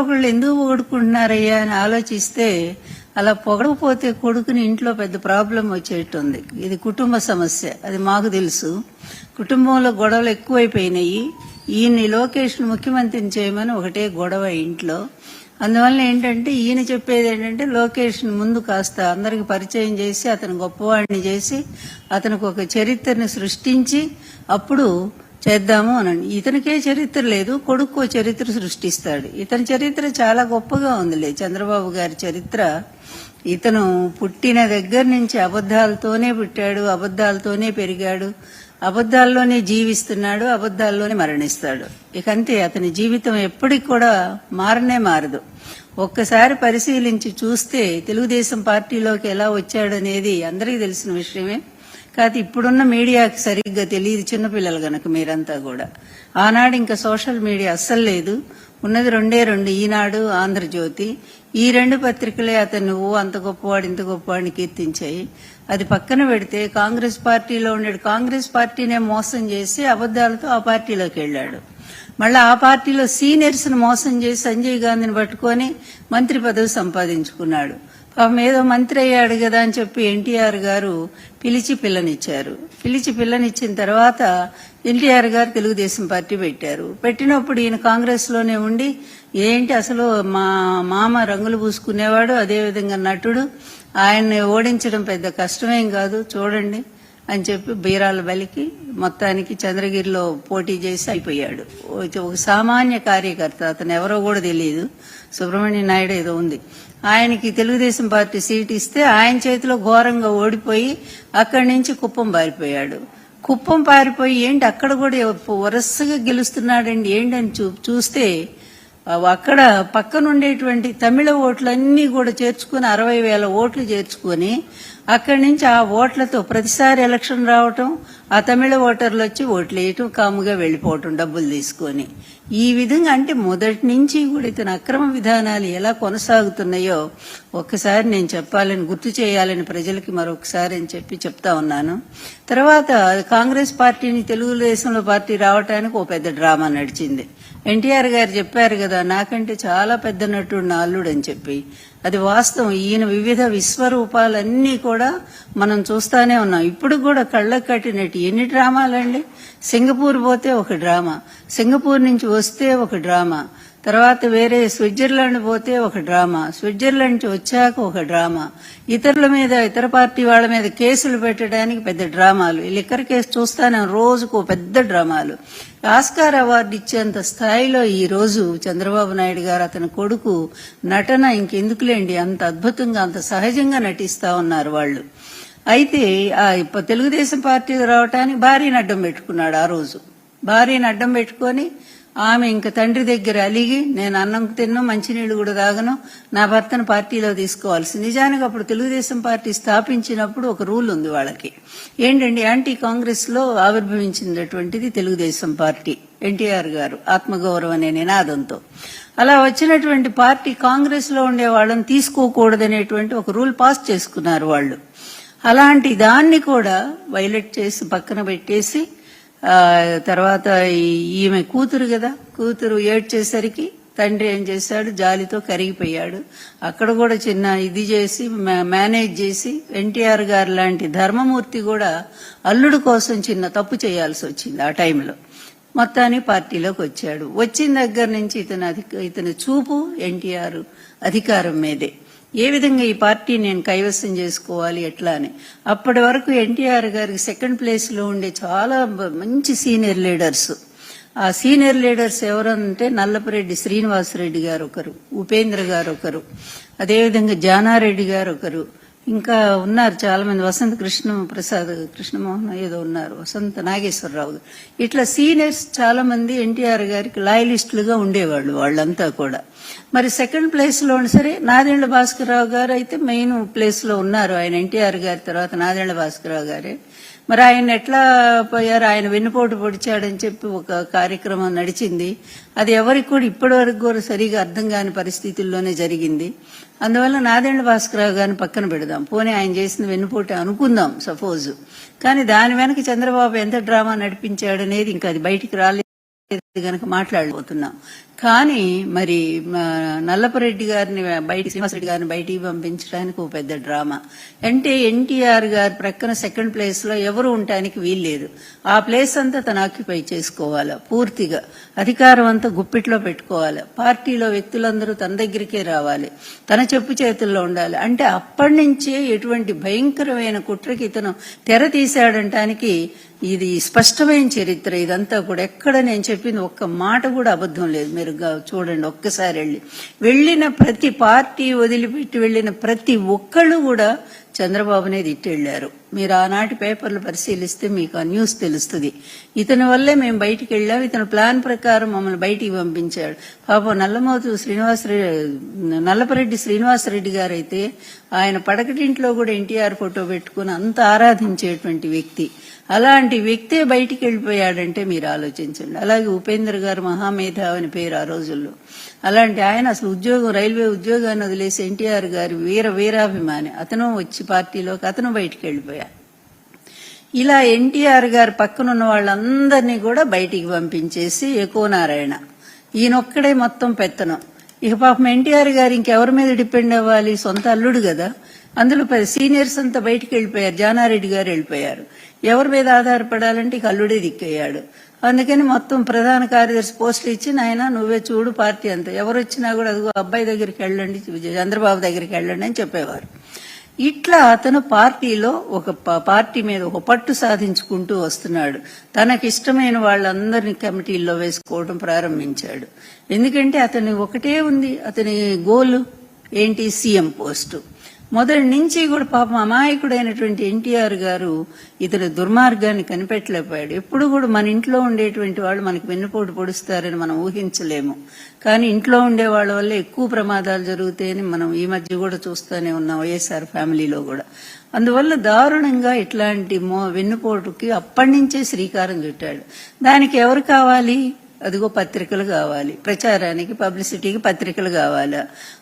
ఒకళ్ళు ఎందుకు పొగుడుకుంటున్నారయ్యా అని ఆలోచిస్తే అలా పొగడకపోతే కొడుకుని ఇంట్లో పెద్ద ప్రాబ్లం వచ్చేటుంది ఇది కుటుంబ సమస్య అది మాకు తెలుసు. కుటుంబంలో గొడవలు ఎక్కువైపోయినాయి. ఈయన్ని లోకేష్ను ముఖ్యమంత్రిని చేయమని ఒకటే గొడవ ఇంట్లో. అందువల్ల ఏంటంటే ఈయన చెప్పేది ఏంటంటే లొకేషన్ ముందు కాస్త అందరికి పరిచయం చేసి అతను గొప్పవాడిని చేసి అతనికి ఒక చరిత్రని సృష్టించి అప్పుడు చేద్దాము అనండి. ఇతనికే చరిత్ర లేదు కొడుకు చరిత్ర సృష్టిస్తాడు. ఇతని చరిత్ర చాలా గొప్పగా ఉందిలే. చంద్రబాబు గారి చరిత్ర ఇతను పుట్టిన దగ్గర నుంచి అబద్ధాలతోనే పుట్టాడు అబద్ధాలతోనే పెరిగాడు అబద్ధాల్లోనే జీవిస్తున్నాడు అబద్ధాల్లోనే మరణిస్తాడు. ఇకంతే అతని జీవితం ఎప్పటికి కూడా మారనే మారదు. ఒక్కసారి పరిశీలించి చూస్తే తెలుగుదేశం పార్టీలోకి ఎలా వచ్చాడనేది అందరికీ తెలిసిన విషయమే. కాదు ఇప్పుడున్న మీడియాకి సరిగ్గా తెలియదు చిన్నపిల్లలు గనక మీరంతా కూడా. ఆనాడు ఇంకా సోషల్ మీడియా అస్సలు లేదు. ఉన్నది రెండే రెండు ఈనాడు ఆంధ్రజ్యోతి. ఈ రెండు పత్రికలే అతను నువ్వు అంత గొప్పవాడు ఇంత గొప్పవాడిని కీర్తించాయి. అది పక్కన పెడితే కాంగ్రెస్ పార్టీలో ఉండే కాంగ్రెస్ పార్టీనే మోసం చేసి అబద్ధాలతో ఆ పార్టీలోకి వెళ్ళాడు. మళ్ళీ ఆ పార్టీలో సీనియర్స్ను మోసం చేసి సంజయ్ గాంధీని పట్టుకొని మంత్రి పదవి సంపాదించుకున్నాడు. పాపం ఏదో మంత్రి అయ్యాడు కదా అని చెప్పి ఎన్టీఆర్ గారు పిలిచి పిల్లనిచ్చారు. పిలిచి పిల్లనిచ్చిన తర్వాత ఎన్టీఆర్ గారు తెలుగుదేశం పార్టీ పెట్టారు. పెట్టినప్పుడు ఈయన కాంగ్రెస్లోనే ఉండి ఏంటి అసలు మా మామ రంగులు పూసుకునేవాడు అదేవిధంగా నటుడు ఆయన్ని ఓడించడం పెద్ద కష్టమేం కాదు చూడండి. అని చెప్పి బీరాల బలికి మొత్తానికి చంద్రగిరిలో పోటీ చేసి అయిపోయాడు. ఒక సామాన్య కార్యకర్త అతను ఎవరో కూడా తెలియదు. సుబ్రహ్మణ్య నాయుడు ఏదో ఉంది. ఆయనకి తెలుగుదేశం పార్టీ సీట్ ఇస్తే ఆయన చేతిలో ఘోరంగా ఓడిపోయి అక్కడి నుంచి కుప్పం పారిపోయాడు. కుప్పం పారిపోయి ఏంటి? అక్కడ కూడా వరుసగా గెలుస్తున్నాడండి. ఏంటని చూ చూస్తే అక్కడ పక్కనుండేటువంటి తమిళ ఓట్లన్నీ కూడా చేర్చుకుని అరవై వేల ఓట్లు చేర్చుకొని అక్కడి నుంచి ఆ ఓట్లతో ప్రతిసారి ఎలక్షన్ రావటం ఆ తమిళ ఓటర్లు వచ్చి ఓట్లు వేయటం కాముగా వెళ్ళిపోవటం డబ్బులు తీసుకొని. ఈ విధంగా అంటే మొదటి నుంచి కూడా ఇతని అక్రమ విధానాలు ఎలా కొనసాగుతున్నాయో ఒక్కసారి నేను చెప్పాలని గుర్తు చేయాలని ప్రజలకి మరొకసారి అని చెప్పి చెప్తా ఉన్నాను. తర్వాత కాంగ్రెస్ పార్టీని తెలుగుదేశంలో పార్టీ రావటానికి ఓ పెద్ద డ్రామా నడిచింది. ఎన్టీఆర్ గారు చెప్పారు కదా నాకంటే చాలా పెద్ద నటుడు నా అల్లుడు అని చెప్పి. అది వాస్తవం. ఈయన వివిధ విశ్వరూపాలన్నీ కూడా మనం చూస్తానే ఉన్నాం. ఇప్పుడు కూడా కళ్ళకు కట్టినట్టు ఎన్ని డ్రామాలండి? సింగపూర్ పోతే ఒక డ్రామా. సింగపూర్ నుంచి వస్తే ఒక డ్రామా. తర్వాత వేరే స్విట్జర్లాండ్ పోతే ఒక డ్రామా. స్విట్జర్లాండ్ నుంచి వచ్చాక ఒక డ్రామా. ఇతరుల మీద ఇతర పార్టీ వాళ్ళ మీద కేసులు పెట్టడానికి పెద్ద డ్రామాలు. లిక్కర్ కేసు చూస్తాను రోజుకు పెద్ద డ్రామాలు. ఆస్కార్ అవార్డు ఇచ్చేంత స్థాయిలో ఈ రోజు చంద్రబాబు నాయుడు గారు అతని కొడుకు నటన ఇంకెందుకులేండి? అంత అద్భుతంగా అంత సహజంగా నటిస్తా ఉన్నారు వాళ్ళు. అయితే ఆ తెలుగుదేశం పార్టీ రావటానికి భారీని అడ్డం పెట్టుకున్నాడు ఆ రోజు. భారీని అడ్డం పెట్టుకొని ఆమె ఇంక తండ్రి దగ్గర అలిగి నేను అన్నం తిన్ను మంచినీళ్ళు కూడా తాగను నా భర్తను పార్టీలో తీసుకోవాల్సి నిజానికి అప్పుడు తెలుగుదేశం పార్టీ స్థాపించినప్పుడు ఒక రూల్ ఉంది వాళ్ళకి. ఏంటండి యాంటీ కాంగ్రెస్లో ఆవిర్భవించినటువంటిది తెలుగుదేశం పార్టీ ఎన్టీఆర్ గారు ఆత్మగౌరవం అనే నినాదంతో. అలా వచ్చినటువంటి పార్టీ కాంగ్రెస్లో ఉండే వాళ్ళని తీసుకోకూడదనేటువంటి ఒక రూల్ పాస్ చేసుకున్నారు వాళ్ళు. అలాంటి దాన్ని కూడా వైలెట్ చేసి పక్కన పెట్టేసి తర్వాత ఈమె కూతురు కదా కూతురు ఏడ్చేసరికి తండ్రి ఏం చేశాడు? జాలితో కరిగిపోయాడు. అక్కడ కూడా చిన్న ఇది చేసి మేనేజ్ చేసి ఎన్టీఆర్ గారు లాంటి ధర్మమూర్తి కూడా అల్లుడు కోసం చిన్న తప్పు చేయాల్సి వచ్చింది ఆ టైంలో. మొత్తాన్ని పార్టీలోకి వచ్చాడు. వచ్చిన దగ్గర నుంచి ఇతను ఇతని చూపు ఎన్టీఆర్ అధికారం మీదే. ఏ విధంగా ఈ పార్టీ నేను కైవసం చేసుకోవాలి ఎట్లా అని. అప్పటి వరకు ఎన్టీఆర్ గారికి సెకండ్ ప్లేస్లో ఉండే చాలా మంచి సీనియర్ లీడర్స్. ఆ సీనియర్ లీడర్స్ ఎవరంటే నల్లపరెడ్డి శ్రీనివాసరెడ్డి గారు ఒకరు ఉపేంద్ర గారు ఒకరు అదేవిధంగా జానారెడ్డి గారు ఒకరు ఇంకా ఉన్నారు చాలా మంది వసంత కృష్ణ ప్రసాద్ కృష్ణమోహన్ ఏదో ఉన్నారు. వసంత నాగేశ్వరరావు. ఇట్లా సీనియర్స్ చాలా మంది ఎన్టీఆర్ గారికి లాయలిస్టులుగా ఉండేవాళ్ళు వాళ్ళంతా కూడా. మరి సెకండ్ ప్లేస్లో సరే నాదేళ్ళ భాస్కరరావు గారు అయితే మెయిన్ ప్లేస్లో ఉన్నారు. ఆయన ఎన్టీఆర్ గారి తర్వాత నాదేళ్ళ భాస్కరరావు గారే. మరి ఆయన ఎట్లా పోయారు? ఆయన వెన్నుపోటు పొడిచాడని చెప్పి ఒక కార్యక్రమం నడిచింది. అది ఎవరికి కూడా ఇప్పటి వరకు కూడా సరిగా అర్థం కాని పరిస్థితుల్లోనే జరిగింది. అందువల్ల నాదేండ్ల భాస్కరరావు గారిని పక్కన పెడదాం. పోనీ ఆయన చేసిన వెన్నుపోటు అనుకుందాం సపోజ్. కానీ దాని వెనక చంద్రబాబు ఎంత డ్రామా నడిపించాడనేది ఇంకా అది బయటికి రాలేదు. కనుక మాట్లాడబోతున్నాం. కానీ మరి మా నల్లపరెడ్డి గారిని బయట శ్రీనివాసరెడ్డి గారిని బయటికి పంపించడానికి ఒక పెద్ద డ్రామా. అంటే ఎన్టీఆర్ గారి ప్రక్కన సెకండ్ ప్లేస్లో ఎవరు ఉండటానికి వీల్లేదు. ఆ ప్లేస్ అంతా తను ఆక్యుపై చేసుకోవాలి పూర్తిగా. అధికారం అంతా గుప్పిట్లో పెట్టుకోవాలి. పార్టీలో వ్యక్తులందరూ తన దగ్గరికే రావాలి. తన చెప్పు చేతుల్లో ఉండాలి. అంటే అప్పటి నుంచే ఎటువంటి భయంకరమైన కుట్రకి ఇతను తెర తీశాడంటానికి ఇది స్పష్టమైన చరిత్ర ఇదంతా కూడా ఎక్కడ నేను చెప్పింది ఒక్క మాట కూడా అబద్ధం లేదు. మీరు చూడండి ఒక్కసారి వెళ్ళి. వెళ్ళిన ప్రతి పార్టీ వదిలిపెట్టి వెళ్ళిన ప్రతి ఒక్కళ్ళు కూడా చంద్రబాబునే తిట్టెళ్ళారు మీరు ఆనాటి పేపర్లు పరిశీలిస్తే మీకు ఆ న్యూస్ తెలుస్తుంది. ఇతని వల్లే మేము బయటికి వెళ్ళాం. ఇతను ప్లాన్ ప్రకారం మమ్మల్ని బయటికి పంపించాడు. పాపం నల్లమోతు శ్రీనివాసరెడ్డి నల్లపరెడ్డి శ్రీనివాసరెడ్డి గారైతే ఆయన పడకటింట్లో కూడా ఎన్టీఆర్ ఫోటో పెట్టుకుని అంత ఆరాధించేటువంటి వ్యక్తి. అలాంటి వ్యక్తే బయటికి వెళ్ళిపోయాడంటే మీరు ఆలోచించండి. అలాగే ఉపేంద్ర గారు మహామేధావి అని పేరు ఆ రోజుల్లో. అలాంటి ఆయన అసలు ఉద్యోగం రైల్వే ఉద్యోగాన్ని వదిలేసి ఎన్టీఆర్ గారి వీర వీరాభిమాని. అతను వచ్చి పార్టీలోకి అతను బయటికి వెళ్ళిపోయాడు. ఇలా ఎన్టీఆర్ గారు పక్కనున్న వాళ్ళందరినీ కూడా బయటికి పంపించేసి ఎకోనారాయణ నారాయణ ఈయనొక్కడే మొత్తం పెత్తనం. ఇక పాపం ఎన్టీఆర్ గారు ఇంకెవరి మీద డిపెండ్ అవ్వాలి? సొంత అల్లుడు కదా. అందులో సీనియర్స్ అంతా బయటికి వెళ్ళిపోయారు. జానారెడ్డి గారు వెళ్ళిపోయారు. ఎవరి మీద ఆధారపడాలంటే ఇక అల్లుడే దిక్కయ్యాడు అందుకని మొత్తం ప్రధాన కార్యదర్శి పోస్ట్ ఇచ్చి నాయన నువ్వే చూడు పార్టీ అంతా. ఎవరు వచ్చినా కూడా అదిగో అబ్బాయి దగ్గరికి వెళ్ళండి చంద్రబాబు దగ్గరికి వెళ్ళండి అని చెప్పేవారు. ఇట్లా అతను పార్టీలో ఒక ప- పార్టీ మీద ఒక పట్టు సాధించుకుంటూ వస్తున్నాడు. తనకిష్టమైన వాళ్ళందరినీ కమిటీల్లో వేసుకోవడం ప్రారంభించాడు. ఎందుకంటే అతని ఒకటే ఉంది. అతని గోల్ ఏంటి? CM post. మొదటి నుంచి కూడా పాపం అమాయకుడైనటువంటి ఎన్టీఆర్ గారు ఇతని దుర్మార్గాన్ని కనిపెట్టలేకపోయాడు. ఎప్పుడు కూడా మన ఇంట్లో ఉండేటువంటి వాళ్ళు మనకి వెన్నుపోటు పొడుస్తారని మనం ఊహించలేము. కానీ ఇంట్లో ఉండే వాళ్ళ వల్ల ఎక్కువ ప్రమాదాలు జరుగుతాయని మనం ఈ మధ్య కూడా చూస్తూనే ఉన్నాం వైఎస్ఆర్ ఫ్యామిలీలో కూడా. అందువల్ల దారుణంగా ఇట్లాంటి మో వెన్నుపోటుకి అప్పటి నుంచే శ్రీకారం చుట్టాడు. దానికి ఎవరు కావాలి? అదిగో పత్రికలు కావాలి. ప్రచారానికి పబ్లిసిటీకి పత్రికలు కావాలి?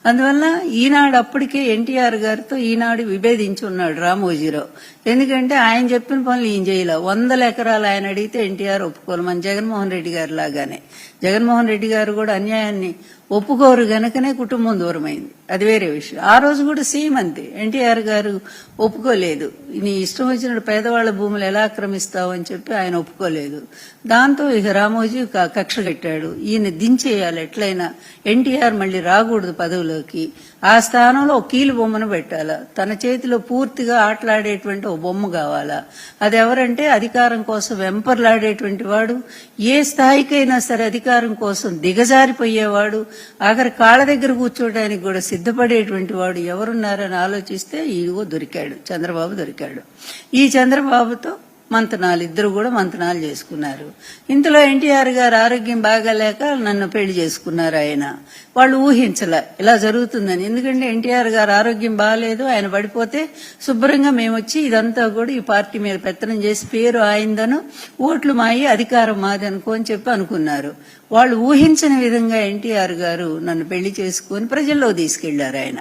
అందువల్ల ఈనాడు అప్పటికే ఎన్టీఆర్ గారితో ఈనాడు విభేదించి ఉన్నాడు రామోజీరావు. ఎందుకంటే ఆయన చెప్పిన పనులు ఈయన చేయలే. వందల ఎకరాలు ఆయన అడిగితే ఎన్టీఆర్ ఒప్పుకోరు మన జగన్మోహన్ రెడ్డి గారు లాగానే. జగన్మోహన్ రెడ్డి గారు కూడా అన్యాయాన్ని ఒప్పుకోరు గనకనే కుటుంబం దూరమైంది. అది వేరే విషయం. ఆ రోజు కూడా సీఎం అంతే. ఎన్టీఆర్ గారు ఒప్పుకోలేదు. నీ ఇష్టం వచ్చిన పేదవాళ్ళ భూములు ఎలా ఆక్రమిస్తావు అని చెప్పి ఆయన ఒప్పుకోలేదు. దాంతో ఇక రామోజీ క- కక్ష కట్టాడు. ఈయన దించేయాలి. ఎట్లయినా ఎన్టీఆర్ మళ్ళీ రాకూడదు పదవిలోకి. ఆ స్థానంలో ఒక కీలు బొమ్మను పెట్టాలా? తన చేతిలో పూర్తిగా ఆటలాడేటువంటి ఒక బొమ్మ కావాలా? అది ఎవరంటే అధికారం కోసం వెంపర్లాడేటువంటి వాడు ఏ స్థాయికైనా సరే అధికారం కోసం దిగజారిపోయేవాడు ఆఖరి కాళ్ళ దగ్గర కూర్చోవడానికి కూడా సిద్ధపడేటువంటి వాడు ఎవరున్నారని ఆలోచిస్తే ఇదిగో దొరికాడు చంద్రబాబు దొరికాడు. ఈ చంద్రబాబుతో మంతనాలు ఇద్దరు కూడా మంతనాలు చేసుకున్నారు. ఇంతలో ఎన్టీఆర్ గారు ఆరోగ్యం బాగాలేక నన్ను పెళ్ళి చేసుకున్నారు ఆయన. వాళ్ళు ఊహించలే ఇలా జరుగుతుందని. ఎందుకంటే ఎన్టీఆర్ గారు ఆరోగ్యం బాగాలేదు ఆయన పడిపోతే శుభ్రంగా మేము వచ్చి ఇదంతా కూడా ఈ పార్టీ మీద పెత్తనం చేసి పేరు ఆయిందను ఓట్లు మాయి అధికారం మాది అనుకోని చెప్పి అనుకున్నారు. వాళ్ళు ఊహించని విధంగా ఎన్టీఆర్ గారు నన్ను పెళ్ళి చేసుకుని ప్రజల్లో తీసుకెళ్ళారు ఆయన.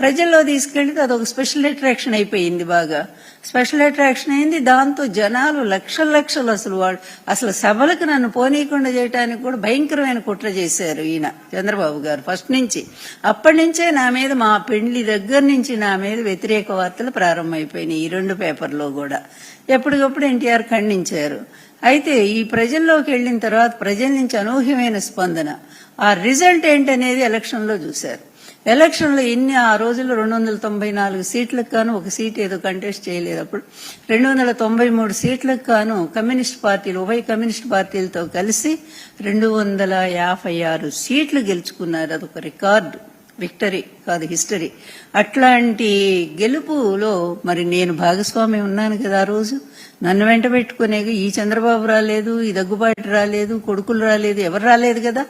ప్రజల్లో తీసుకెళ్ళి అదొక స్పెషల్ అట్రాక్షన్ అయిపోయింది బాగా. స్పెషల్ అట్రాక్షన్ అయింది. దాంతో జనాలు లక్షల లక్షలు అసలు వాళ్ళు అసలు సభలకు నన్ను పోనీయకుండా చేయడానికి కూడా భయంకరమైన కుట్ర చేశారు ఈయన చంద్రబాబు గారు ఫస్ట్ నుంచి. అప్పటి నుంచే నా మీద మా పెళ్ళి దగ్గర నుంచి నా మీద వ్యతిరేక వార్తలు ప్రారంభమైపోయినాయి ఈ రెండు పేపర్లో కూడా. ఎప్పటికప్పుడు ఎన్టీఆర్ ఖండించారు. అయితే ఈ ప్రజల్లోకి వెళ్ళిన తర్వాత ప్రజల నుంచి అనూహ్యమైన స్పందన. ఆ రిజల్ట్ ఏంటనేది ఎలక్షన్లో చూశారు. ఎలక్షన్లో ఎన్ని ఆ రోజుల్లో రెండు వందల తొంభై నాలుగు సీట్లకు గాను ఒక సీట్ ఏదో కంటెస్ట్ చేయలేదు. అప్పుడు రెండు వందల తొంభై మూడు సీట్లకు గాను కమ్యూనిస్ట్ పార్టీలు ఉభయ కమ్యూనిస్ట్ పార్టీలతో కలిసి రెండు వందల యాభై ఆరు సీట్లు గెలుచుకున్నారు. అదొక రికార్డు విక్టరీ. కాదు హిస్టరీ. అట్లాంటి గెలుపులో మరి నేను భాగస్వామి ఉన్నాను కదా ఆ రోజు. నన్ను వెంట పెట్టుకునే ఈ చంద్రబాబు రాలేదు ఈ దగ్గుబాటు రాలేదు కొడుకులు రాలేదు ఎవరు రాలేదు కదా.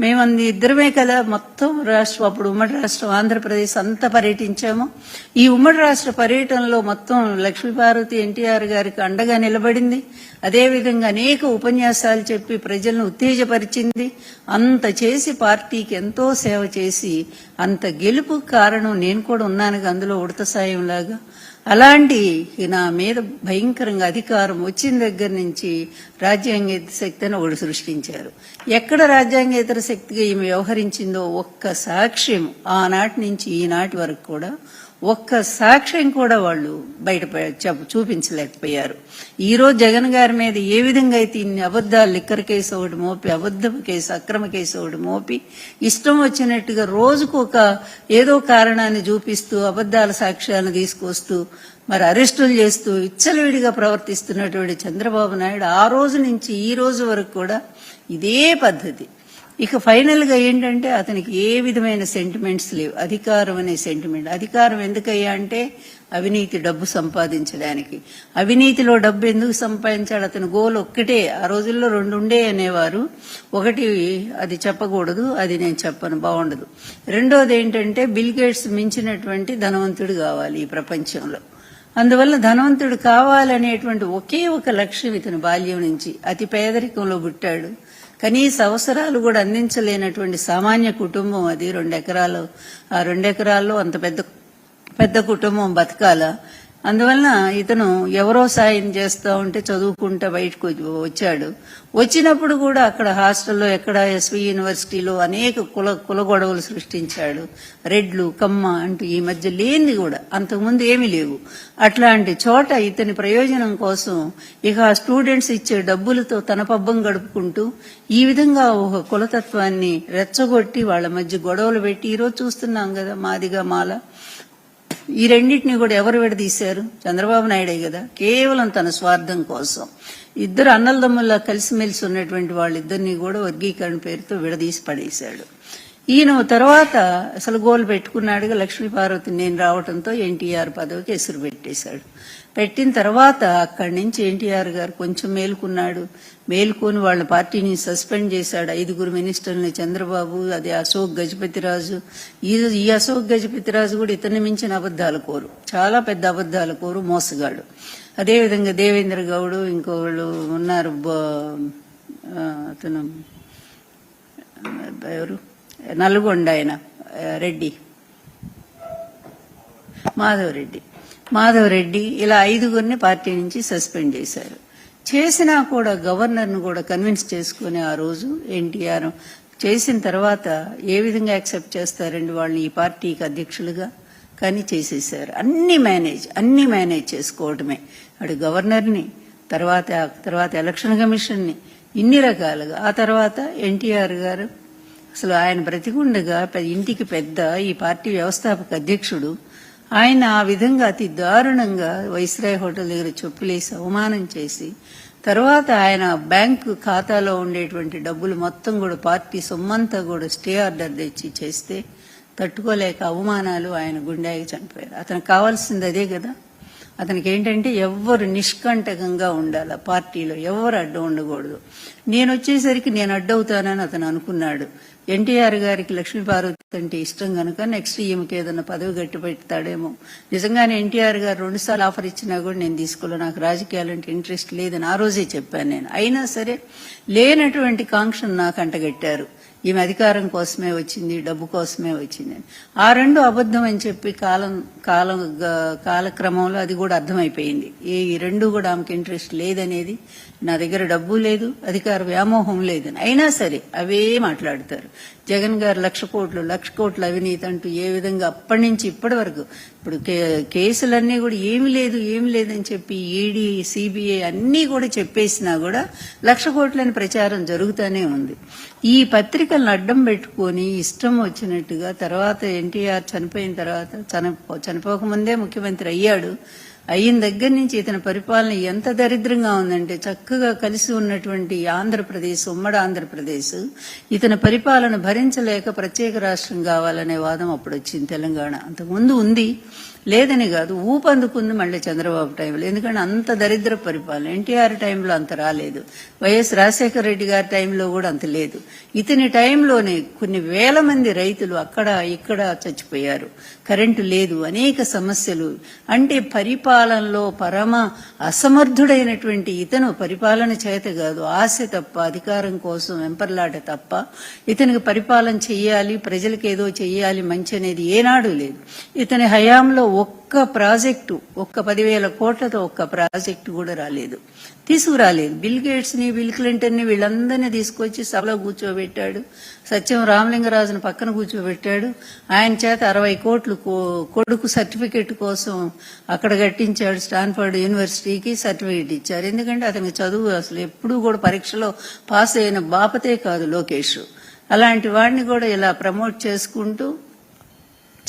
మేమంది ఇద్దరమే కదా. మొత్తం రాష్ట్రం అప్పుడు ఉమ్మడి రాష్ట్రం ఆంధ్రప్రదేశ్ అంతా పర్యటించాము. ఈ ఉమ్మడి రాష్ట్ర పర్యటనలో మొత్తం లక్ష్మీపార్వతి ఎన్టీఆర్ గారికి అండగా నిలబడింది. అదేవిధంగా అనేక ఉపన్యాసాలు చెప్పి ప్రజలను ఉత్తేజపరిచింది. అంత చేసి పార్టీకి ఎంతో సేవ చేసి అంత గెలుపు కారణం నేను కూడా ఉన్నాను అందులో ఉడత సాయంలాగా. అలాంటి నా మీద భయంకరంగా అధికారం వచ్చిన దగ్గర నుంచి రాజ్యాంగేతర శక్తిని ఒకడు సృష్టించారు. ఎక్కడ రాజ్యాంగేతర శక్తిగా ఈమె వ్యవహరించిందో ఒక్క సాక్ష్యం ఆనాటి నుంచి ఈనాటి వరకు కూడా ఒక్క సాక్ష్యం కూడా వాళ్ళు బయట చూపించలేకపోయారు. ఈ రోజు జగన్ గారి మీద ఏ విధంగా అయితే ఇన్ని అబద్ధాలు లిక్కర్ కేసు ఒకటి మోపి అబద్ధపు కేసు అక్రమ కేసు ఒకటి మోపి ఇష్టం వచ్చినట్టుగా రోజుకు ఒక ఏదో కారణాన్ని చూపిస్తూ అబద్ధాల సాక్ష్యాలను తీసుకొస్తూ మరి అరెస్టులు చేస్తూ ఇచ్చలవిడిగా ప్రవర్తిస్తున్నటువంటి చంద్రబాబు నాయుడు ఆ రోజు నుంచి ఈ రోజు వరకు కూడా ఇదే పద్ధతి. ఇక ఫైనల్గా ఏంటంటే అతనికి ఏ విధమైన సెంటిమెంట్స్ లేవు. అధికారం అనే సెంటిమెంట్ అధికారం ఎందుకయ్యా అంటే అవినీతి డబ్బు సంపాదించడానికి. అవినీతిలో డబ్బు ఎందుకు సంపాదించాడు? అతని గోల్ ఒక్కటే. ఆ రోజుల్లో రెండు ఉండే అనేవారు. ఒకటి అది చెప్పకూడదు అది నేను చెప్పను బాగుండదు. రెండోది ఏంటంటే బిల్ గేట్స్ మించినటువంటి ధనవంతుడు కావాలి ఈ ప్రపంచంలో. అందువల్ల ధనవంతుడు కావాలనేటువంటి ఒకే ఒక లక్ష్యం ఇతని బాల్యం నుంచి. అతి పేదరికంలో పుట్టాడు. కనీస అవసరాలు కూడా అందించలేనటువంటి సామాన్య కుటుంబం అది. రెండు ఎకరాలు ఆ రెండు ఎకరాల్లో అంత పెద్ద పెద్ద కుటుంబం బతకాల. అందువలన ఇతను ఎవరో సాయం చేస్తూ ఉంటే చదువుకుంటా బయటకు వచ్చాడు. వచ్చినప్పుడు కూడా అక్కడ హాస్టల్లో ఎక్కడ ఎస్వి యూనివర్సిటీలో అనేక కుల కుల గొడవలు సృష్టించాడు. రెడ్లు కమ్మ అంటూ ఈ మధ్య లేనిది కూడా అంతకుముందు ఏమీ లేవు. అట్లాంటి చోట ఇతని ప్రయోజనం కోసం ఇక స్టూడెంట్స్ ఇచ్చే డబ్బులతో తన పబ్బం గడుపుకుంటూ ఈ విధంగా ఒక కులతత్వాన్ని రెచ్చగొట్టి వాళ్ళ మధ్య గొడవలు పెట్టి ఈరోజు చూస్తున్నాం కదా మాదిగా మాల ఈ రెండింటిని కూడా ఎవరు విడదీశారు? చంద్రబాబు నాయుడే కదా. కేవలం తన స్వార్థం కోసం. ఇద్దరు అన్నలదమ్ముల కలిసిమెలిసి ఉన్నటువంటి వాళ్ళిద్దరిని కూడా వర్గీకరణ పేరుతో విడదీసి పడేశాడు. ఈయన తర్వాత అసలు గోల్ పెట్టుకున్నాడుగా లక్ష్మీపార్వతి నేను రావడంతో ఎన్టీఆర్ పదవికి ఎసురు పెట్టేశాడు. పెట్టిన తర్వాత అక్కడి నుంచి ఎన్టీఆర్ గారు కొంచెం మేలుకున్నాడు. మేలుకొని వాళ్ళ పార్టీని సస్పెండ్ చేశాడు. ఐదుగురు మినిస్టర్ని చంద్రబాబు అది అశోక్ గజపతిరాజు. ఈ ఈ అశోక్ గజపతిరాజు కూడా ఇతన్ని మించిన అబద్ధాల కోరు. చాలా పెద్ద అబద్ధాల కోరు మోసగాడు అదేవిధంగా దేవేంద్ర గౌడ్ ఇంకోళ్ళు ఉన్నారు అతను ఎవరు? నల్గొండ ఆయన రెడ్డి. మాధవరెడ్డి. మాధవరెడ్డి ఇలా ఐదుగురిని పార్టీ నుంచి సస్పెండ్ చేశారు. చేసినా కూడా గవర్నర్ను కూడా కన్విన్స్ చేసుకుని ఆ రోజు ఎన్టీఆర్ చేసిన తర్వాత ఏ విధంగా యాక్సెప్ట్ చేస్తారండి వాళ్ళని ఈ పార్టీకి అధ్యక్షులుగా? కానీ చేసేసారు అన్ని మేనేజ్ అన్ని మేనేజ్ చేసుకోవడమే అటు గవర్నర్ని తర్వాత తర్వాత ఎలక్షన్ కమిషన్ని ఇన్ని రకాలుగా. ఆ తర్వాత ఎన్టీఆర్ గారు అసలు ఆయన బ్రతికుండగా ఇంటికి పెద్ద ఈ పార్టీ వ్యవస్థాపక అధ్యక్షుడు ఆయన ఆ విధంగా అతి దారుణంగా వైస్రాయ్ హోటల్ దగ్గర చెప్పులేసి అవమానం చేసి తర్వాత ఆయన బ్యాంకు ఖాతాలో ఉండేటువంటి డబ్బులు మొత్తం కూడా పార్టీ సొమ్మంతా కూడా స్టే ఆర్డర్ తెచ్చి చేస్తే తట్టుకోలేక అవమానాలు ఆయన గుండెకి చనిపోయారు. అతనికి కావాల్సింది అదే కదా. అతనికి ఏంటంటే ఎవ్వరు నిష్కంటకంగా ఉండాలి పార్టీలో. ఎవరు అడ్డం ఉండకూడదు. నేను వచ్చేసరికి నేను అడ్డవుతానని అతను అనుకున్నాడు. ఎన్టీఆర్ గారికి లక్ష్మీపార్వతి అంటే ఇష్టం కనుక నెక్స్ట్ ఈమెకి ఏదైనా పదవి గట్టి పెడతాడేమో నిజంగానే ఎన్టీఆర్ గారు రెండుసార్లు ఆఫర్ ఇచ్చినా కూడా నేను తీసుకోలే నాకు రాజకీయాలంటే ఇంట్రెస్ట్ లేదని ఆ రోజే చెప్పాను నేను. అయినా సరే లేనటువంటి కాంక్షను నాకు అంటగట్టారు. ఈమె అధికారం కోసమే వచ్చింది డబ్బు కోసమే వచ్చింది. ఆ రెండు అబద్ధం అని చెప్పి కాలం కాలం కాలక్రమంలో అది కూడా అర్థమైపోయింది. ఈ రెండు కూడా ఆమెకి ఇంట్రెస్ట్ లేదనేది నా దగ్గర డబ్బు లేదు అధికార వ్యామోహం లేదని అయినా సరే అవే మాట్లాడతారు. జగన్ గారు లక్ష కోట్లు లక్ష కోట్ల అవినీతి అంటూ ఏ విధంగా అప్పటి నుంచి ఇప్పటి వరకు ఇప్పుడు కేసులన్నీ కూడా ఏమి లేదు ఏమి లేదని చెప్పి ఈడీ సిబిఐ అన్నీ కూడా చెప్పేసినా కూడా లక్ష కోట్లని ప్రచారం జరుగుతూనే ఉంది. ఈ పత్రికలను అడ్డం పెట్టుకొని ఇష్టం వచ్చినట్టుగా తర్వాత ఎన్టీఆర్ చనిపోయిన తర్వాత చనిపో చనిపోకముందే ముఖ్యమంత్రి అయ్యాడు. అయిన దగ్గర నుంచి ఇతని పరిపాలన ఎంత దరిద్రంగా ఉందంటే చక్కగా కలిసి ఉన్నటువంటి ఆంధ్రప్రదేశ్ ఉమ్మడి ఆంధ్రప్రదేశ్ ఇతని పరిపాలన భరించలేక ప్రత్యేక రాష్ట్రం కావాలనే వాదం అప్పుడు వచ్చింది తెలంగాణ. అంతకుముందు ఉంది. లేదని కాదు ఊపందుకుంది మళ్ళీ చంద్రబాబు టైంలో. ఎందుకంటే అంత దరిద్ర పరిపాలన. ఎన్టీఆర్ టైంలో అంత రాలేదు. వైఎస్ రాజశేఖర రెడ్డి గారి టైంలో కూడా అంత లేదు. ఇతని టైంలోనే కొన్ని వేల మంది రైతులు అక్కడ ఇక్కడ చచ్చిపోయారు. కరెంటు లేదు. అనేక సమస్యలు. అంటే పరిపాలనలో పరమ అసమర్థుడైనటువంటి ఇతను పరిపాలన చేత కాదు ఆశ తప్ప అధికారం కోసం వెంపర్లాట తప్ప ఇతనికి పరిపాలన చెయ్యాలి ప్రజలకు ఏదో చెయ్యాలి మంచి అనేది ఏనాడు లేదు. ఇతని హయాంలో ఒక్క ప్రాజెక్టు ఒక్క పదివేల కోట్లతో ఒక్క ప్రాజెక్టు కూడా రాలేదు. తీసుకురాలేదు. బిల్ గేట్స్ని బిల్ క్లింటన్ని వీళ్ళందరినీ తీసుకొచ్చి సభలో కూర్చోబెట్టాడు. సత్యం రామలింగరాజును పక్కన కూర్చోబెట్టాడు. ఆయన చేత అరవై కోట్లు కో- కొడుకు సర్టిఫికెట్ కోసం అక్కడ కట్టించాడు స్టాన్ఫర్డ్ యూనివర్సిటీకి సర్టిఫికెట్ ఇచ్చారు. ఎందుకంటే అతనికి చదువు అసలు ఎప్పుడూ కూడా పరీక్షలో పాస్ అయిన బాపతే కాదు లోకేష్. అలాంటి వాడిని కూడా ఇలా ప్రమోట్ చేసుకుంటూ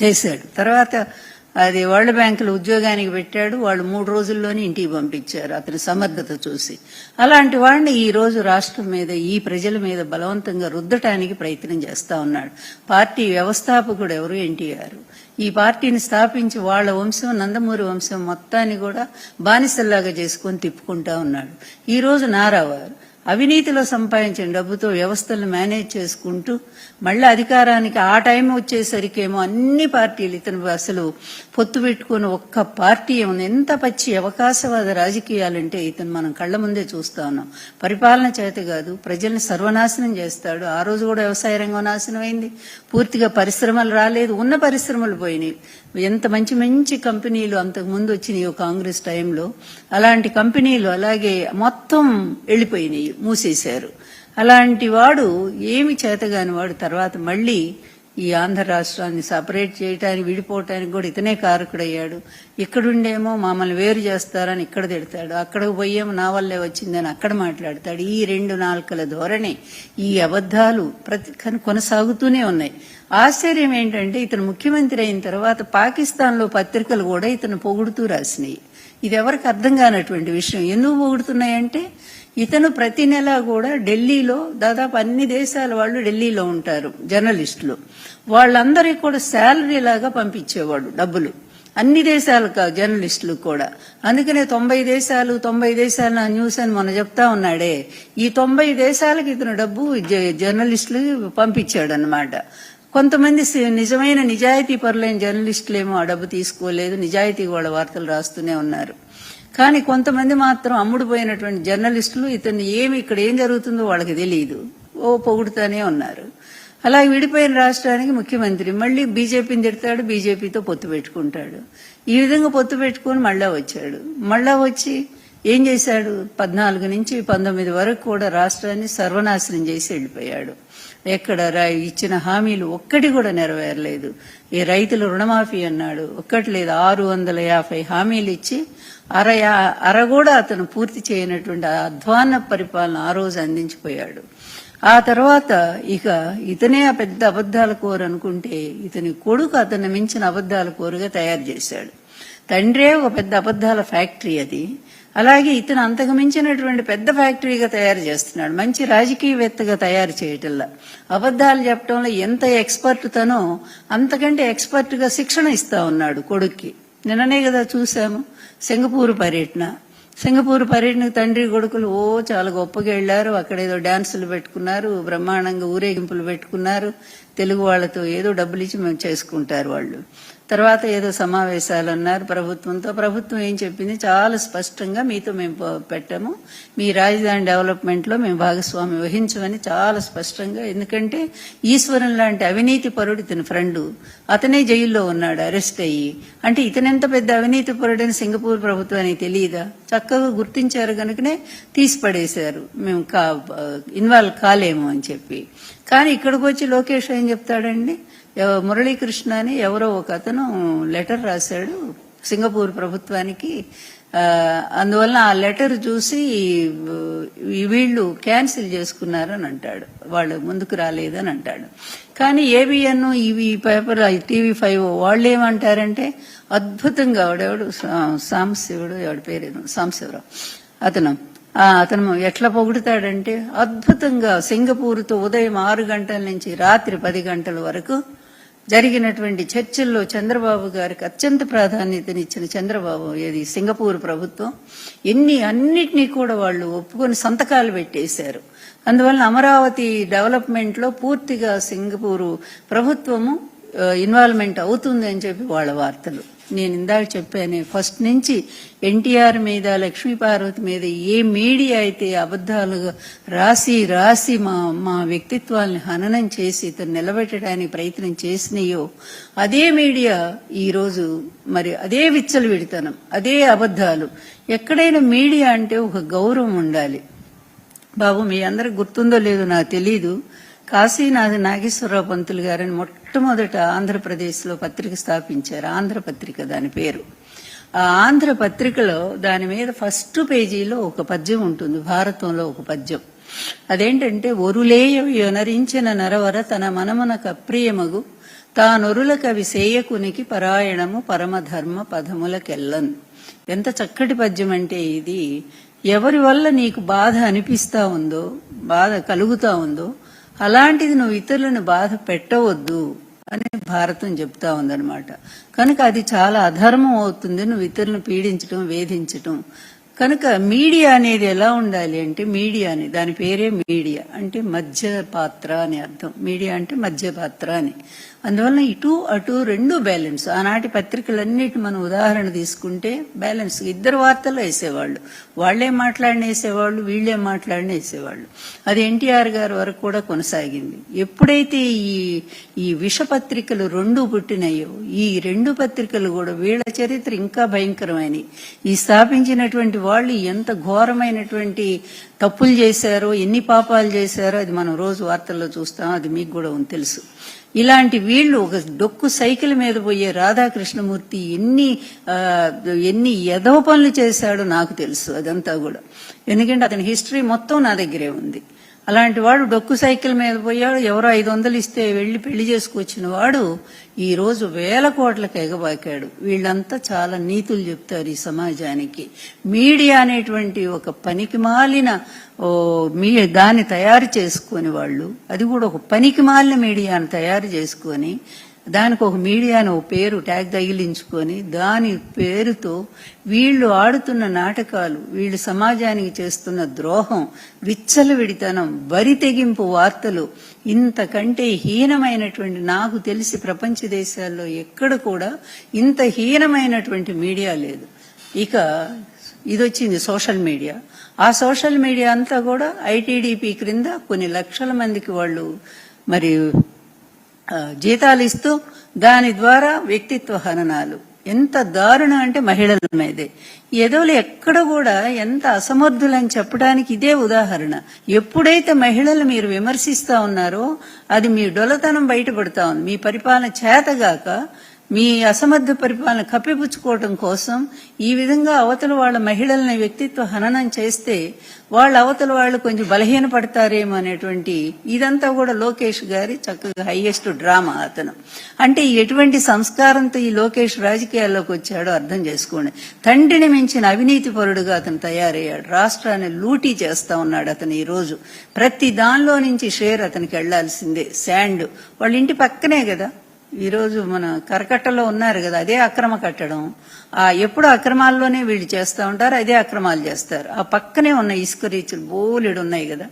చేశాడు. తర్వాత అది వరల్డ్ బ్యాంకులో ఉద్యోగానికి పెట్టాడు వాళ్ళు మూడు రోజుల్లోనే ఇంటికి పంపించారు అతని సమర్థత చూసి. అలాంటి వాడిని ఈ రోజు రాష్ట్రం మీద ఈ ప్రజల మీద బలవంతంగా రుద్దటానికి ప్రయత్నం చేస్తా ఉన్నాడు. పార్టీ వ్యవస్థాపకుడు ఎవరు? ఎన్టీఆర్. ఈ పార్టీని స్థాపించి వాళ్ళ వంశం నందమూరి వంశం మొత్తాన్ని కూడా బానిసల్లాగా చేసుకొని తిప్పుకుంటా ఉన్నాడు. ఈ రోజు నారావారు. అవినీతిలో సంపాదించిన డబ్బుతో వ్యవస్థలను మేనేజ్ చేసుకుంటూ మళ్ళీ అధికారానికి ఆ టైం వచ్చేసరికేమో అన్ని పార్టీలు ఇతను అసలు పొత్తు పెట్టుకుని ఒక్క పార్టీ ఉంది ఎంత పచ్చి అవకాశవాద రాజకీయాలంటే ఇతను మనం కళ్ళ ముందే చూస్తా ఉన్నాం. పరిపాలన చేత కాదు ప్రజల్ని సర్వనాశనం చేస్తాడు. ఆ రోజు కూడా వ్యవసాయ రంగం నాశనం అయింది పూర్తిగా పరిశ్రమలు రాలేదు. ఉన్న పరిశ్రమలు పోయినాయి. ఎంత మంచి మంచి కంపెనీలు అంతకు ముందు వచ్చినాయి కాంగ్రెస్ టైంలో అలాంటి కంపెనీలు అలాగే మొత్తం వెళ్ళిపోయినాయి మూసేశారు. అలాంటి వాడు ఏమి చేతగాని వాడు తర్వాత మళ్ళీ ఈ ఆంధ్ర రాష్ట్రాన్ని సపరేట్ చేయటానికి విడిపోవటానికి కూడా ఇతనే కారకుడయ్యాడు. ఇక్కడుండేమో మమ్మల్ని వేరు చేస్తారని ఇక్కడ తిడతాడు అక్కడికి పోయేమో నా వల్లే వచ్చిందని అక్కడ మాట్లాడతాడు. ఈ రెండు నాలుకల ధోరణి ఈ అబద్ధాలు ప్రతి కొనసాగుతూనే ఉన్నాయి. ఆశ్చర్యం ఏంటంటే ఇతను ముఖ్యమంత్రి అయిన తర్వాత పాకిస్తాన్లో పత్రికలు కూడా ఇతను పొగుడుతూ రాసినాయి. ఇది ఎవరికి అర్థం కానటువంటి విషయం. ఎందుకు పొగుడుతున్నాయంటే ఇతను ప్రతి నెల కూడా ఢిల్లీలో దాదాపు అన్ని దేశాల వాళ్ళు ఢిల్లీలో ఉంటారు జర్నలిస్టులు. వాళ్ళందరికీ కూడా శాలరీ లాగా పంపించేవాడు డబ్బులు. అన్ని దేశాల జర్నలిస్టులు కూడా. అందుకనే తొంభై దేశాలు తొంభై దేశాల నా న్యూస్ అని మొన్న చెప్తా ఉన్నాడే. ఈ తొంభై దేశాలకు ఇతను డబ్బు జర్నలిస్టులు పంపించాడు అనమాట కొంతమంది నిజమైన నిజాయితీ పరులైన జర్నలిస్టులేమో ఆ డబ్బు తీసుకోలేదు నిజాయితీ వాళ్ళ వార్తలు రాస్తూనే ఉన్నారు. కానీ కొంతమంది మాత్రం అమ్ముడుపోయినటువంటి జర్నలిస్టులు ఇతన్ని ఏమి ఇక్కడ ఏం జరుగుతుందో వాళ్ళకి తెలియదు ఓ పొగుడుతానే ఉన్నారు. అలా విడిపోయిన రాష్ట్రానికి ముఖ్యమంత్రి మళ్ళీ బీజేపీని తిడతాడు బీజేపీతో పొత్తు పెట్టుకుంటాడు. ఈ విధంగా పొత్తు పెట్టుకుని మళ్ళా వచ్చాడు. మళ్ళా వచ్చి ఏం చేశాడు? పద్నాలుగు నుంచి పంతొమ్మిది వరకు కూడా రాష్ట్రాన్ని సర్వనాశనం చేసి వెళ్ళిపోయాడు. ఎక్కడ ఇచ్చిన హామీలు ఒక్కటి కూడా నెరవేరలేదు. ఈ రైతుల రుణమాఫీ అన్నాడు. ఒక్కటి లేదు ఆరు వందల యాభై హామీలు ఇచ్చి అర యా- అర కూడా అతను పూర్తి చేయనటువంటి అధ్వాన పరిపాలన ఆ రోజు అందించిపోయాడు. ఆ తర్వాత ఇక ఇతనే ఆ పెద్ద అబద్ధాల కోరు అనుకుంటే ఇతని కొడుకు అతన్ని మించిన అబద్ధాల కోరుగా తయారు చేశాడు. తండ్రే ఒక పెద్ద అబద్ధాల ఫ్యాక్టరీ అది. అలాగే ఇతను అంతకు మించినటువంటి పెద్ద ఫ్యాక్టరీగా తయారు చేస్తున్నాడు. మంచి రాజకీయవేత్తగా తయారు చేయటంలా. అబద్ధాలు చెప్పడంలో ఎంత ఎక్స్పర్ట్ తనో అంతకంటే ఎక్స్పర్ట్గా శిక్షణ ఇస్తా ఉన్నాడు కొడుక్కి. నిన్ననే కదా చూసాము సింగపూర్ పర్యటన. సింగపూర్ పర్యటన తండ్రి కొడుకులు ఓ చాలా గొప్పగా వెళ్ళారు అక్కడ ఏదో డాన్సులు పెట్టుకున్నారు బ్రహ్మాండంగా ఊరేగింపులు పెట్టుకున్నారు. తెలుగు వాళ్ళతో ఏదో డబ్బులు ఇచ్చి మేము చేసుకుంటారు వాళ్ళు. తర్వాత ఏదో సమావేశాలు అన్నారు ప్రభుత్వంతో. ప్రభుత్వం ఏం చెప్పింది? చాలా స్పష్టంగా మీతో మేము పెట్టాము. మీ రాజధాని డెవలప్మెంట్లో మేము భాగస్వామి వహించమని చాలా స్పష్టంగా ఎందుకంటే ఈశ్వరన్ లాంటి అవినీతి పరుడు ఇతని ఫ్రెండ్. అతనే జైల్లో ఉన్నాడు అరెస్ట్ అయ్యి. అంటే ఇతనెంత పెద్ద అవినీతి పరుడని సింగపూర్ ప్రభుత్వానికి తెలియదా? చక్కగా గుర్తించారు కనుకనే తీసి పడేశారు మేము కా ఇన్వాల్వ్ కాలేము అని చెప్పి. కానీ ఇక్కడికి వచ్చి లోకేష్ ఏం చెప్తాడండి? మురళీకృష్ణ అని ఎవరో ఒక అతను లెటర్ రాశాడు సింగపూర్ ప్రభుత్వానికి. అందువల్ల ఆ లెటర్ చూసి వీళ్ళు క్యాన్సిల్ చేసుకున్నారని అంటాడు. వాళ్ళు ముందుకు రాలేదని అంటాడు. కానీ ఏబిఎన్ ఇవి పేపర్ టీవీ ఫైవ్ వాళ్ళు ఏమంటారంటే అద్భుతంగా ఎవడెవడు సామసివుడు ఎవడు ఎవడి పేరేను అతను ఆ, అతను ఎట్లా పొగుడుతాడంటే అద్భుతంగా సింగపూర్తో ఉదయం ఆరు గంటల నుంచి రాత్రి పది గంటల వరకు జరిగినటువంటి చర్చల్లో చంద్రబాబు గారికి అత్యంత ప్రాధాన్యతనిచ్చిన చంద్రబాబు ఏది? సింగపూర్ ప్రభుత్వం. ఎన్ని అన్నిటినీ కూడా వాళ్ళు ఒప్పుకొని సంతకాలు పెట్టేశారు. అందువల్ల అమరావతి డెవలప్మెంట్లో పూర్తిగా సింగపూరు ప్రభుత్వము ఇన్వాల్వ్మెంట్ అవుతుంది అని చెప్పి వాళ్ళ వార్తలు. నేను ఇందాక చెప్పాను ఫస్ట్ నుంచి ఎన్టీఆర్ మీద లక్ష్మీపార్వతి మీద ఏ మీడియా అయితే అబద్ధాలు రాసి రాసి మా మా వ్యక్తిత్వాల్ని హననం చేసి ఇతను నిలబెట్టడానికి ప్రయత్నం చేసినాయో అదే మీడియా ఈరోజు మరి అదే విచ్చలు విడితనం అదే అబద్ధాలు. ఎక్కడైనా మీడియా అంటే ఒక గౌరవం ఉండాలి. బాబు మీ అందరికి గుర్తుందో లేదో నాకు తెలీదు. కాశీనాథ నాగేశ్వరరావు పంతులు గారని మొట్టమొదట ఆంధ్రప్రదేశ్లో పత్రిక స్థాపించారు. ఆంధ్రపత్రిక దాని పేరు. ఆ ఆంధ్ర పత్రికలో దాని మీద ఫస్ట్ పేజీలో ఒక పద్యం ఉంటుంది. భారతంలో ఒక పద్యం. అదేంటంటే ఒరులేయ యొనరించిన నరవర తన మనమునకు కప్రియమగు తానొరుల కవి సేయకునికి పరాయణము పరమధర్మ పదములకెల్లన్. ఎంత చక్కటి పద్యం అంటే ఇది. ఎవరి వల్ల నీకు బాధ అనిపిస్తా ఉందో బాధ కలుగుతా ఉందో అలాంటిది నువ్వు ఇతరులను బాధ పెట్టవద్దు అని భారతం చెప్తా ఉందన్నమాట. కనుక అది చాలా అధర్మం అవుతుంది నువ్వు ఇతరులను పీడించడం వేధించటం. కనుక మీడియా అనేది ఎలా ఉండాలి అంటే మీడియా అని దాని పేరే మీడియా అంటే మధ్య పాత్ర అని అర్థం. మీడియా అంటే మధ్య పాత్ర అని. అందువలన ఇటు అటు రెండు బ్యాలెన్స్. ఆనాటి పత్రికలన్నిటి మనం ఉదాహరణ తీసుకుంటే బ్యాలెన్స్ ఇద్దరు వార్తలు వేసేవాళ్ళు. వాళ్ళే మాట్లాడిన వేసేవాళ్ళు వీళ్ళే మాట్లాడిన వేసేవాళ్ళు. అది ఎన్టీఆర్ గారి వరకు కూడా కొనసాగింది. ఎప్పుడైతే ఈ ఈ విష పత్రికలు రెండు పుట్టినాయో ఈ రెండు పత్రికలు కూడా వీళ్ళ చరిత్ర ఇంకా భయంకరమైనవి ఈ స్థాపించినటువంటి వాళ్ళు ఎంత ఘోరమైనటువంటి తప్పులు చేశారో ఎన్ని పాపాలు చేశారో అది మనం రోజు వార్తల్లో చూస్తాం. అది మీకు కూడా ఉంది తెలుసు. ఇలాంటి వీళ్ళు ఒక డొక్కు సైకిల్ మీద పోయే రాధాకృష్ణమూర్తి ఎన్ని ఎన్ని ఎదవ పనులు చేశాడో నాకు తెలుసు అదంతా కూడా. ఎందుకంటే అతని హిస్టరీ మొత్తం నా దగ్గరే ఉంది. అలాంటి వాడు డొక్కు సైకిల్ మీద పోయాడు ఎవరో ఐదు వందలు ఇస్తే వెళ్ళి పెళ్ళి చేసుకొచ్చిన వాడు ఈరోజు వేల కోట్లకు ఎగబాకాడు. వీళ్ళంతా చాలా నీతులు చెప్తారు ఈ సమాజానికి. మీడియా అనేటువంటి ఒక పనికి మాలిన ఓ మీ దాన్ని తయారు చేసుకొని వాళ్ళు అది కూడా ఒక పనికి మాలిన మీడియాను తయారు చేసుకొని దానికి ఒక మీడియాను ఒక పేరు ట్యాగ్ తగిలించుకొని దాని పేరుతో వీళ్ళు ఆడుతున్న నాటకాలు వీళ్ళు సమాజానికి చేస్తున్న ద్రోహం విచ్చలవిడితనం వరి తెగింపు వార్తలు ఇంతకంటే హీనమైనటువంటి నాకు తెలిసి ప్రపంచ దేశాల్లో ఎక్కడ కూడా ఇంత హీనమైనటువంటి మీడియా లేదు. ఇక ఇది వచ్చింది సోషల్ మీడియా. ఆ సోషల్ మీడియా అంతా కూడా ఐటీడీపీ క్రింద కొన్ని లక్షల మందికి వాళ్ళు మరి జీతాలు ఇస్తూ దాని ద్వారా వ్యక్తిత్వ హననాలు. ఎంత దారుణం అంటే మహిళల మీదే ఎదవలు ఎక్కడ కూడా ఎంత అసమర్థులని చెప్పడానికి ఇదే ఉదాహరణ. ఎప్పుడైతే మహిళలు మీరు విమర్శిస్తా ఉన్నారో అది మీ డొలతనం బయటపడతా ఉంది. మీ పరిపాలన చేతగాక మీ అసమర్థ పరిపాలన కప్పిపుచ్చుకోవటం కోసం ఈ విధంగా అవతల వాళ్ళ మహిళలని వ్యక్తిత్వ హననం చేస్తే వాళ్ళ అవతల వాళ్ళు కొంచెం బలహీన పడతారేమో అనేటువంటి ఇదంతా కూడా లోకేష్ గారి చక్కగా హైయెస్ట్ డ్రామా అతను. అంటే ఎటువంటి సంస్కారంతో ఈ లోకేష్ రాజకీయాల్లోకి వచ్చాడో అర్థం చేసుకోండి. తండ్రిని మించిన అవినీతి పరుడుగా అతను తయారయ్యాడు. రాష్ట్రాన్ని లూటీ చేస్తా ఉన్నాడు అతను ఈ రోజు ప్రతి దానిలో నుంచి షేర్ అతనికి వెళ్ళాల్సిందే. శాండ్. వాళ్ళ ఇంటి పక్కనే కదా. ఈరోజు మన కరకట్టలో ఉన్నారు కదా అదే అక్రమ కట్టడం. ఆ ఎప్పుడు అక్రమాల్లోనే వీళ్ళు చేస్తూ ఉంటారు అదే అక్రమాలు చేస్తారు. ఆ పక్కనే ఉన్న ఇసుక రీచులు బోలెడు ఉన్నాయి కదా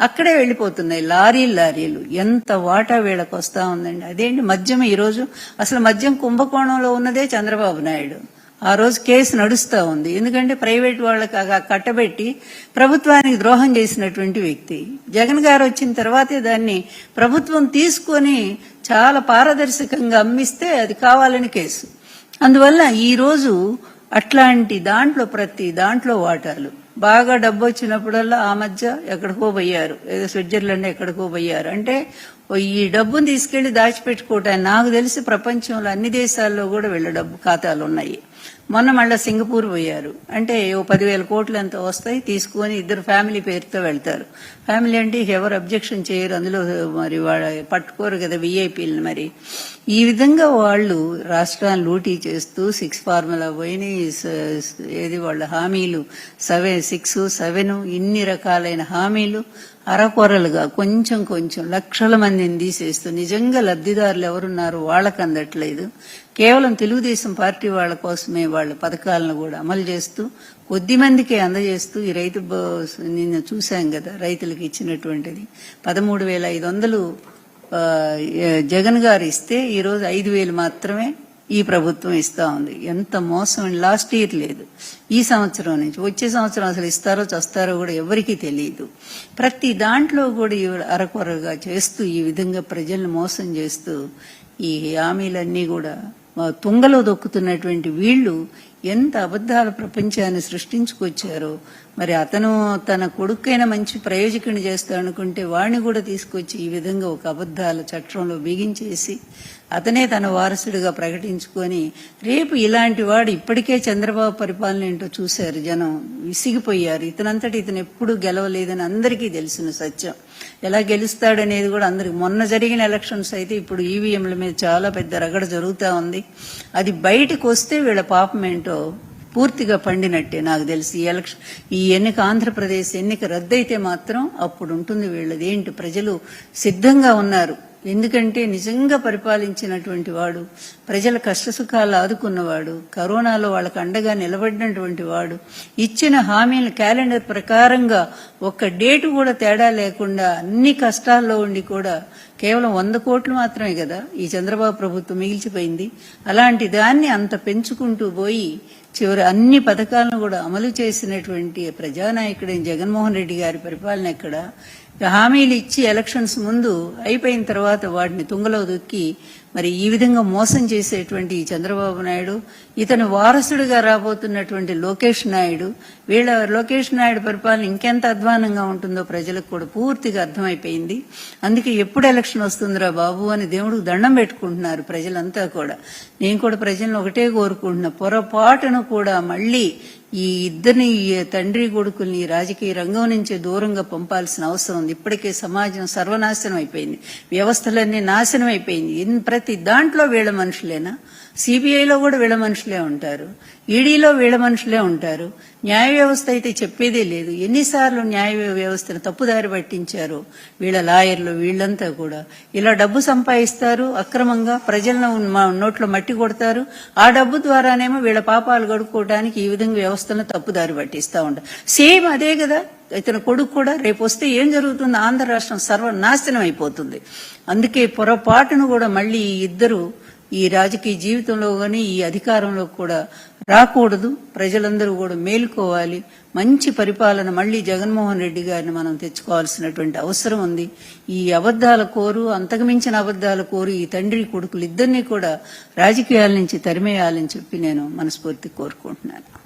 అక్కడే వెళ్ళిపోతున్నాయి లారీలు లారీలు. ఎంత వాటా వీళ్ళకి వస్తా ఉందండి. అదేంటి మద్యం ఈరోజు? అసలు మద్యం కుంభకోణంలో ఉన్నదే చంద్రబాబు నాయుడు. ఆ రోజు కేసు నడుస్తూ ఉంది. ఎందుకంటే ప్రైవేట్ వాళ్ళకి కట్టబెట్టి ప్రభుత్వానికి ద్రోహం చేసినటువంటి వ్యక్తి. జగన్ గారు వచ్చిన తర్వాతే దాన్ని ప్రభుత్వం తీసుకొని చాలా పారదర్శకంగా అమ్మిస్తే అది కావాలని కేసు. అందువల్ల ఈరోజు అట్లాంటి దాంట్లో ప్రతి దాంట్లో వాటాలు. బాగా డబ్బు వచ్చినప్పుడల్లా ఆ మధ్య ఎక్కడికో పోయారు. ఏదో స్విట్జర్లాండ్ ఎక్కడికో పోయారు. అంటే ఈ డబ్బును తీసుకెళ్ళి దాచిపెట్టుకోవటానికి నాకు తెలిసి ప్రపంచంలో అన్ని దేశాల్లో కూడా వీళ్ళ డబ్బు ఖాతాలు ఉన్నాయి. మొన్న మళ్ళీ సింగపూర్ పోయారు. అంటే ఓ పదివేల కోట్లు ఎంత వస్తాయి తీసుకొని ఇద్దరు ఫ్యామిలీ పేరుతో వెళ్తారు. ఫ్యామిలీ అంటే ఎవరు అబ్జెక్షన్ చేయరు. అందులో మరి వాళ్ళ పట్టుకోరు కదా విఐపీలను మరి. ఈ విధంగా వాళ్ళు రాష్ట్రాన్ని లూటీ చేస్తూ సిక్స్ ఫార్ములా పోయినాయి. ఏది వాళ్ళ హామీలు? సెవెన్ సిక్స్ సెవెన్ ఇన్ని రకాలైన హామీలు. అరకొరలుగా కొంచెం కొంచెం లక్షల మందిని తీసేస్తూ నిజంగా లబ్ధిదారులు ఎవరున్నారు? వాళ్ళకి అందట్లేదు కేవలం తెలుగుదేశం పార్టీ వాళ్ళ కోసమే వాళ్ళ పథకాలను కూడా అమలు చేస్తూ కొద్ది మందికి అందజేస్తూ ఈ రైతు నిన్న చూశాం కదా రైతులకు ఇచ్చినటువంటిది. పదమూడు వేల ఐదు వందలు జగన్ గారు ఇస్తే ఈరోజు ఐదు వేలు మాత్రమే ఈ ప్రభుత్వం ఇస్తా ఉంది. ఎంత మోసం లాస్ట్ ఇయర్ లేదు. ఈ సంవత్సరం నుంచి వచ్చే సంవత్సరం అసలు ఇస్తారో చస్తారో కూడా ఎవరికీ తెలియదు ప్రతి దాంట్లో కూడా అరకొరగా చేస్తూ ఈ విధంగా ప్రజల్ని మోసం చేస్తూ ఈ హామీలన్నీ కూడా తుంగలో దొక్కుతున్నటువంటి వీళ్ళు ఎంత అబద్ధాల ప్రపంచాన్ని సృష్టించుకొచ్చారో. మరి అతను తన కొడుకైన మంచి ప్రయోజకుని చేస్తాడు అనుకుంటే వాడిని కూడా తీసుకొచ్చి ఈ విధంగా ఒక అబద్ధాల చట్టంలో బిగించేసి అతనే తన వారసుడిగా ప్రకటించుకొని రేపు ఇలాంటి వాడు ఇప్పటికే చంద్రబాబు పరిపాలన ఏంటో చూశారు జనం విసిగిపోయారు. ఇతనంతటి ఇతను ఎప్పుడూ గెలవలేదని అందరికీ తెలిసిన సత్యం. ఎలా గెలుస్తాడనేది కూడా అందరికి. మొన్న జరిగిన ఎలక్షన్స్ అయితే ఇప్పుడు ఈవీఎంల మీద చాలా పెద్ద రగడ జరుగుతూ ఉంది. అది బయటకు వస్తే వీళ్ళ పాపం ఏంటో పూర్తిగా పండినట్టే నాకు తెలిసి. ఈ ఎలక్షన్ ఈ ఎన్నిక ఆంధ్రప్రదేశ్ ఎన్నిక రద్దయితే మాత్రం అప్పుడు ఉంటుంది వీళ్ళది. ఏంటి? ప్రజలు సిద్ధంగా ఉన్నారు. ఎందుకంటే నిజంగా పరిపాలించినటువంటి వాడు ప్రజల కష్టసుఖాలు ఆదుకున్నవాడు కరోనాలో వాళ్ళకు అండగా నిలబడినటువంటి వాడు ఇచ్చిన హామీల క్యాలెండర్ ప్రకారంగా ఒక్క డేటు కూడా తేడా లేకుండా అన్ని కష్టాల్లో ఉండి కూడా కేవలం వంద కోట్లు మాత్రమే కదా ఈ చంద్రబాబు ప్రభుత్వం మిగిల్చిపోయింది. అలాంటి దాన్ని అంత పెంచుకుంటూ పోయి చివరి అన్ని పథకాలను కూడా అమలు చేసినటువంటి ప్రజానాయకుడైన జగన్మోహన్ రెడ్డి గారి పరిపాలన ఎక్కడ? హామీలు ఇచ్చి ఎలక్షన్స్ ముందు అయిపోయిన తర్వాత వాటిని తుంగలో దొక్కి మరి ఈ విధంగా మోసం చేసేటువంటి చంద్రబాబు నాయుడు ఇతను వారసుడిగా రాబోతున్నటువంటి లోకేష్ నాయుడు వీళ్ళ లోకేష్ నాయుడు పరిపాలన ఇంకెంత అధ్వానంగా ఉంటుందో ప్రజలకు కూడా పూర్తిగా అర్థమైపోయింది. అందుకే ఎప్పుడు ఎలక్షన్ వస్తుందిరా బాబు అని దేవుడికి దండం పెట్టుకుంటున్నారు ప్రజలంతా కూడా. నేను కూడా ప్రజలను ఒకటే కోరుకుంటున్నా పొరపాటును కూడా మళ్ళీ ఈ ఇద్దరిని తండ్రి కొడుకుల్ని రాజకీయ రంగం నుంచి దూరంగా పంపాల్సిన అవసరం ఉంది. ఇప్పటికే సమాజం సర్వనాశనం అయిపోయింది. వ్యవస్థలన్నీ నాశనం అయిపోయింది. ప్రతి దాంట్లో వీళ్ళ మనుషులేనా? సిబిఐలో కూడా వీళ్ళ మనుషులే ఉంటారు. ఈడీలో వీళ్ళ మనుషులే ఉంటారు. న్యాయ వ్యవస్థ అయితే చెప్పేదే లేదు. ఎన్నిసార్లు న్యాయ వ్యవస్థను తప్పుదారి పట్టించారు వీళ్ళ లాయర్లు వీళ్ళంతా కూడా. ఇలా డబ్బు సంపాదిస్తారు అక్రమంగా ప్రజలను మా నోట్లో మట్టి కొడతారు. ఆ డబ్బు ద్వారానేమో వీళ్ళ పాపాలు గడుపుకోవడానికి ఈ విధంగా వ్యవస్థను తప్పుదారి పట్టిస్తూ ఉంటారు. సేమ్ అదే కదా ఇతని కొడుకు కూడా రేపు వస్తే ఏం జరుగుతుంది? ఆంధ్ర రాష్ట్రం సర్వనాశనం అయిపోతుంది. అందుకే పొరపాటును కూడా మళ్ళీ ఇద్దరు ఈ రాజకీయ జీవితంలో కానీ ఈ అధికారంలో కూడా రాకూడదు. ప్రజలందరూ కూడా మేలుకోవాలి. మంచి పరిపాలన మళ్ళీ జగన్మోహన్ రెడ్డి గారిని మనం తెచ్చుకోవాల్సినటువంటి అవసరం ఉంది. ఈ అబద్ధాల కోరు అంతకుమించిన అబద్ధాల కోరు ఈ తండ్రి కొడుకులు ఇద్దరినీ కూడా రాజకీయాల నుంచి తరిమేయాలని చెప్పి నేను మనస్ఫూర్తి కోరుకుంటున్నాను.